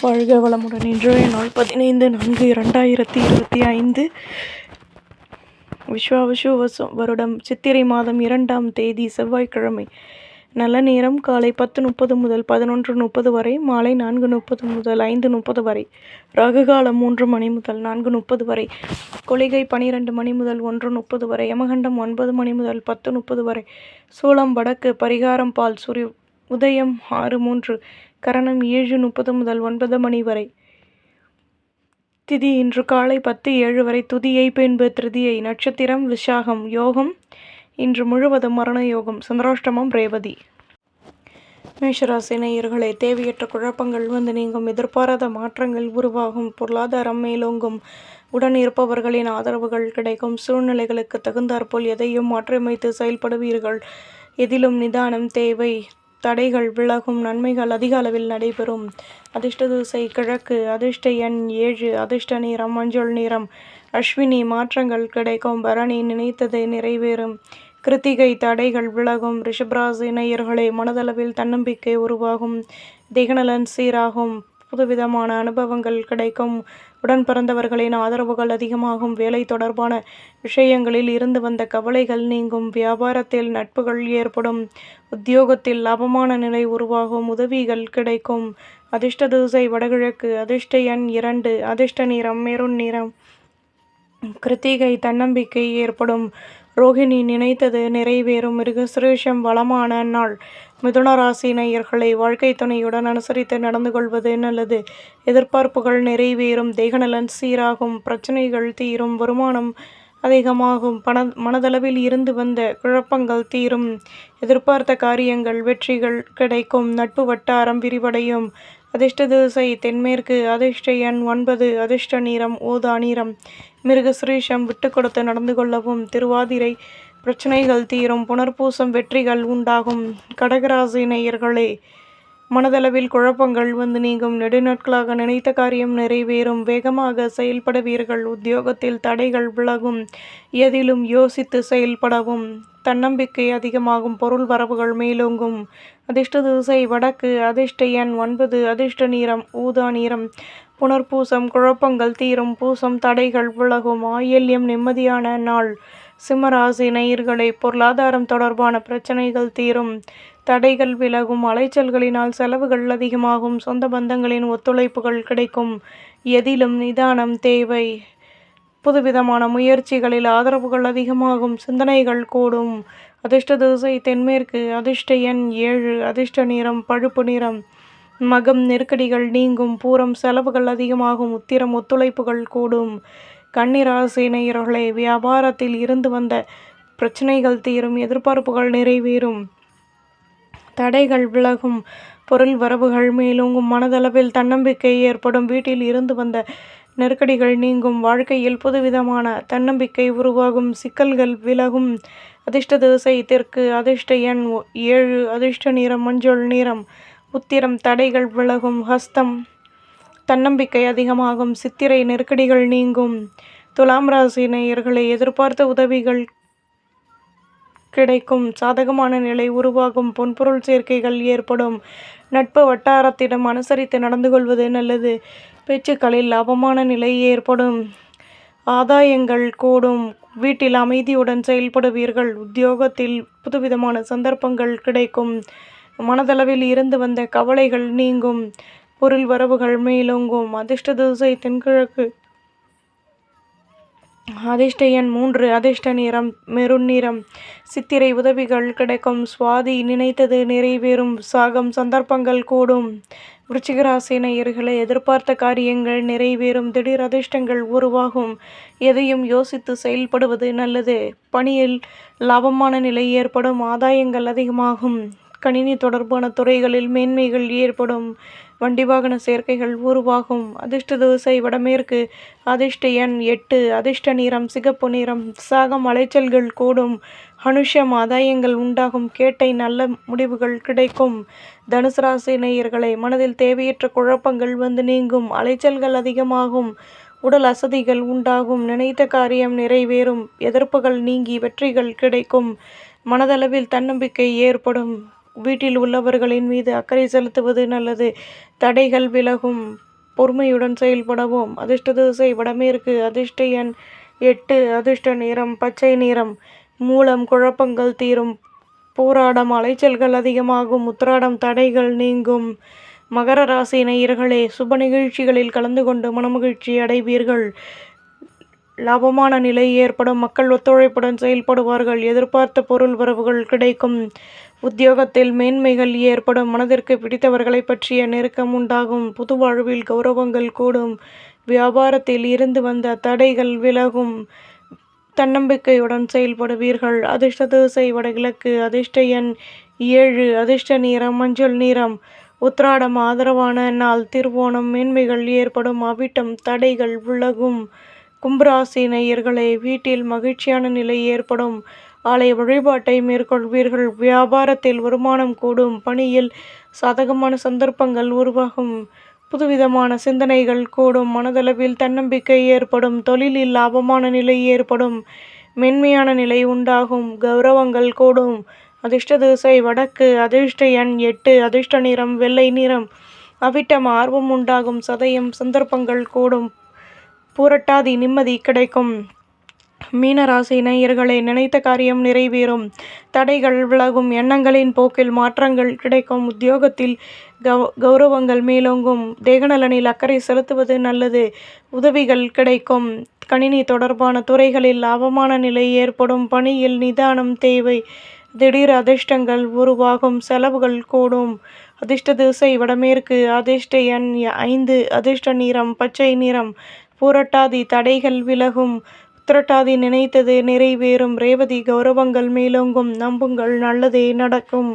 வாழ்க வளமுடன் இன்றைய நாள் பதினைந்து நான்கு இரண்டாயிரத்தி இருபத்தி ஐந்து. விஸ்வாவசு வருடம் சித்திரை மாதம் இரண்டாம் தேதி செவ்வாய்க்கிழமை. நல்ல நேரம் காலை பத்து முப்பது முதல் பதினொன்று முப்பது வரை மாலை நான்கு முப்பது முதல் ஐந்து முப்பது வரை ரகுகாலம் மூன்று மணி முதல் நான்கு முப்பது வரை கொளிகை பனிரெண்டு மணி முதல் ஒன்று முப்பது வரை யமகண்டம் ஒன்பது மணி முதல் பத்து முப்பது வரை சூளம் வடக்கு பரிகாரம் பால் சூரிய உதயம் ஆறு மூன்று கரணம் ஏழு முப்பது முதல் ஒன்பது மணி வரை. திதி இன்று காலை பத்து ஏழு வரை துதியை பின்பு திருதியை நட்சத்திரம் விசாகம் யோகம் இன்று முழுவதும் மரண யோகம் சந்திராஷ்டமம் ரேவதி. மேஷராசி நேயர்களே தேவையற்ற குழப்பங்கள் வந்து நீங்கும் எதிர்பாராத மாற்றங்கள் உருவாகும் பொருளாதாரம் மேலோங்கும் உடன் இருப்பவர்களின் ஆதரவுகள் கிடைக்கும் சூழ்நிலைகளுக்கு தகுந்தாற்போல் எதையும் மாற்றியமைத்து செயல்படுவீர்கள். எதிலும் நிதானம் தேவை தடைகள் விலகும் நன்மைகள் அதிக அளவில் நடைபெறும். அதிர்ஷ்ட திசை கிழக்கு அதிர்ஷ்ட எண் ஏழு அதிர்ஷ்ட நிறம் மஞ்சள் நிறம். அஸ்வினி மாற்றங்கள் கிடைக்கும். பரணி நினைத்ததை நிறைவேறும். கிருத்திகை தடைகள் விலகும். ரிஷபராசி நேயர்களே மனதளவில் தன்னம்பிக்கை உருவாகும். திகநலன் சீராகும். புதுவிதமான அனுபவங்கள் கிடைக்கும். உடன் பிறந்தவர்களின் ஆதரவுகள் அதிகமாகும். வேலை தொடர்பான விஷயங்களில் இருந்து வந்த கவலைகள் நீங்கும். வியாபாரத்தில் நட்புகள் ஏற்படும். உத்தியோகத்தில் லாபமான நிலை உருவாகும். உதவிகள் கிடைக்கும். அதிர்ஷ்ட தூசை வடகிழக்கு. அதிர்ஷ்ட எண் இரண்டு. அதிர்ஷ்ட நிறம் மெருண் நிறம். கிருத்திகை தன்னம்பிக்கை ஏற்படும். ரோகிணி நினைத்தது நிறைவேறும். மிருகசுரேஷம் வளமான நாள் மிதுனராசி நேயர்களை வாழ்க்கை துணையுடன் அனுசரித்து நடந்து கொள்வது நல்லது. எதிர்பார்ப்புகள் நிறைவேறும். தேகநலன் சீராகும். பிரச்சனைகள் தீரும். வருமானம் அதிகமாகும். பண மனதளவில் இருந்து வந்த குழப்பங்கள் தீரும். எதிர்பார்த்த காரியங்கள் வெற்றிகள் கிடைக்கும். நட்பு வட்டாரம் விரிவடையும். அதிர்ஷ்ட திசை தென்மேற்கு. அதிர்ஷ்ட எண் ஒன்பது. அதிர்ஷ்ட நிறம் ஓதா நிறம். மிருகசுரீஷம் விட்டு கொடுத்து நடந்து கொள்ளவும் திருவாதிரை பிரச்சனைகள் தீரும் புனர்பூசம் வெற்றிகள் உண்டாகும். கடகராசி நேயர்களே மனதளவில் குழப்பங்கள் வந்து நீங்கும். நெடுநாட்களாக நினைத்த காரியம் நிறைவேறும். வேகமாக செயல்படுவீர்கள். உத்தியோகத்தில் தடைகள் விலகும். எதிலும் யோசித்து செயல்படவும். தன்னம்பிக்கை அதிகமாகும். பொருள் வரவுகள் மேலோங்கும். அதிர்ஷ்ட திசை வடக்கு. அதிர்ஷ்ட எண் ஒன்பது. அதிர்ஷ்ட நீரம் ஊதா நீரம் புனர்பூசம். குழப்பங்கள் தீரும். பூசம் தடைகள் விலகும். ஆயல்யம் நிம்மதியான நாள். சிம்மராசி நேயர்களை பொருளாதாரம் தொடர்பான பிரச்சனைகள் தீரும். தடைகள் விலகும் அலைச்சல்களினால் செலவுகள் அதிகமாகும் சொந்த பந்தங்களின் ஒத்துழைப்புகள் கிடைக்கும். எதிலும் நிதானம் தேவை. புதுவிதமான முயற்சிகளில் ஆதரவுகள் அதிகமாகும் சிந்தனைகள் கூடும். அதிர்ஷ்ட திசை தென்மேற்கு அதிர்ஷ்ட எண் ஏழு அதிர்ஷ்ட நிறம் பழுப்பு நிறம். மகம் நெருக்கடிகள் நீங்கும் பூரம் செலவுகள் அதிகமாகும் உத்திரம் ஒத்துழைப்புகள் கூடும். கன்னிராசி நேயர்களே வியாபாரத்தில் இருந்து வந்த பிரச்சனைகள் தீரும் எதிர்பார்ப்புகள் நிறைவேறும். தடைகள் விலகும். பொருள் வரவுகள் மேலோங்கும். மனதளவில் தன்னம்பிக்கை ஏற்படும். வீட்டில் இருந்து வந்த நெருக்கடிகள் நீங்கும். வாழ்க்கையில் புதுவிதமான தன்னம்பிக்கை உருவாகும். சிக்கல்கள் விலகும். அதிர்ஷ்ட திசை தெற்கு அதிர்ஷ்ட எண் ஏழு அதிர்ஷ்ட நிறம் மஞ்சள் நிறம் உத்திரம் தடைகள் விலகும். ஹஸ்தம் தன்னம்பிக்கை அதிகமாகும். சித்திரை நெருக்கடிகள் நீங்கும். துலாம் ராசி நேயர்களை எதிர்பார்த்த உதவிகள் கிடைக்கும். சாதகமான நிலை உருவாகும். பொன்பொருள் சேர்க்கைகள் ஏற்படும். நட்பு வட்டாரத்திடம் அனுசரித்து நடந்து கொள்வது நல்லது. பேச்சுக்களில் லாபமான நிலை ஏற்படும். ஆதாயங்கள் கூடும். வீட்டில் அமைதியுடன் செயல்படுவீர்கள். உத்தியோகத்தில் புதுவிதமான சந்தர்ப்பங்கள் கிடைக்கும். மனதளவில் இருந்து வந்த கவலைகள் நீங்கும். பொருள் வரவுகள் மேலோங்கும். அதிர்ஷ்ட திசை தென்கிழக்கு அதிர்ஷ்ட எண் மூன்று அதிர்ஷ்ட நிறம் மெருண் நிறம். சித்திரை உதவிகள் கிடைக்கும். சுவாதி நினைத்தது நிறைவேறும். சாகம் சந்தர்ப்பங்கள் கூடும். விருச்சிகராசி நேயர்களை எதிர்பார்த்த காரியங்கள் நிறைவேறும். திடீர் அதிர்ஷ்டங்கள் உருவாகும். எதையும் யோசித்து செயல்படுவது நல்லது. பணியில் லாபமான நிலை ஏற்படும். ஆதாயங்கள் அதிகமாகும். கணினி தொடர்பான துறைகளில் மேன்மைகள் ஏற்படும். வண்டி வாகன சேர்க்கைகள் உருவாகும். அதிர்ஷ்ட தோசை வடமேற்கு. அதிர்ஷ்ட எண் எட்டு. அதிர்ஷ்ட நிறம் சிகப்பு நிறம். சாகம் அலைச்சல்கள் கூடும். அனுஷம் ஆதாயங்கள் உண்டாகும். கேட்டை நல்ல முடிவுகள் கிடைக்கும். தனுசு ராசி நேயர்களை மனதில் தேவையற்ற குழப்பங்கள் வந்து நீங்கும். அலைச்சல்கள் அதிகமாகும். உடல் அசதிகள் உண்டாகும். நினைத்த காரியம் நிறைவேறும். எதிர்ப்புகள் நீங்கி வெற்றிகள் கிடைக்கும். மனதளவில் தன்னம்பிக்கை ஏற்படும். வீட்டில் உள்ளவர்களின் மீது அக்கறை செலுத்துவது நல்லது. தடைகள் விலகும். பொறுமையுடன் செயல்படவும். அதிர்ஷ்ட திசை வடமேற்கு. அதிர்ஷ்ட எண் எட்டு. அதிர்ஷ்ட நிறம் பச்சை நிறம். மூலம் குழப்பங்கள் தீரும். போராடம் அலைச்சல்கள் அதிகமாகும். உத்திராடம் தடைகள் நீங்கும். மகர ராசி நேயர்களே சுப நிகழ்ச்சிகளில் கலந்து கொண்டு மனமகிழ்ச்சி அடைவீர்கள். லாபமான நிலை ஏற்படும் மக்கள் ஒத்துழைப்புடன் செயல்படுவார்கள் எதிர்பார்த்த பொருள் வரவுகள் கிடைக்கும். உத்தியோகத்தில் மேன்மைகள் ஏற்படும் மனதிற்கு பிடித்தவர்களை பற்றிய நெருக்கம் உண்டாகும் புது வாழ்வில் கௌரவங்கள் கூடும் வியாபாரத்தில் இருந்து வந்த தடைகள் விலகும். தன்னம்பிக்கையுடன் செயல்படுவீர்கள். அதிர்ஷ்ட திசை வடகிழக்கு அதிர்ஷ்ட எண் ஏழு அதிர்ஷ்ட நிறம் மஞ்சள் நிறம். உத்ராடம் ஆதரவான நாள் திருவோணம் மேன்மைகள் ஏற்படும் அவிட்டம் தடைகள் விலகும். கும்பராசி நேயர்களே வீட்டில் மகிழ்ச்சியான நிலை ஏற்படும். ஆலய வழிபாட்டை மேற்கொள்வீர்கள். வியாபாரத்தில் வருமானம் கூடும். பணியில் சாதகமான சந்தர்ப்பங்கள் உருவாகும். புதுவிதமான சிந்தனைகள் கூடும். மனதளவில் தன்னம்பிக்கை ஏற்படும். தொழிலில் லாபமான நிலை ஏற்படும். மென்மையான நிலை உண்டாகும். கௌரவங்கள் கூடும். அதிர்ஷ்ட திசை வடக்கு அதிர்ஷ்ட எண் எட்டு அதிர்ஷ்ட நிறம் வெள்ளை நிறம். அவிட்டம் ஆர்வம் உண்டாகும். சதயம் சந்தர்ப்பங்கள் கூடும். புரட்டாதி நிம்மதி கிடைக்கும். மீனராசி நேயர்களை நினைத்த காரியம் நிறைவேறும். தடைகள் விலகும். எண்ணங்களின் போக்கில் மாற்றங்கள் கிடைக்கும். உத்தியோகத்தில் கௌ கௌரவங்கள் மேலோங்கும். தேகநலனில் அக்கறை செலுத்துவது நல்லது. உதவிகள் கிடைக்கும். கணினி தொடர்பான துறைகளில் அவமான நிலை ஏற்படும். பணியில் நிதானம் தேவை. திடீர் அதிர்ஷ்டங்கள் உருவாகும். செலவுகள் கூடும். அதிர்ஷ்ட திசை வடமேற்கு. அதிர்ஷ்ட எண் ஐந்து. அதிர்ஷ்ட நிறம் பச்சை நிறம். பூரட்டாதி தடைகள் விலகும். உத்திரட்டாதி நினைத்தது நிறைவேறும். ரேவதி கௌரவங்கள் மேலோங்கும். நம்புங்கள் நல்லதே நடக்கும்.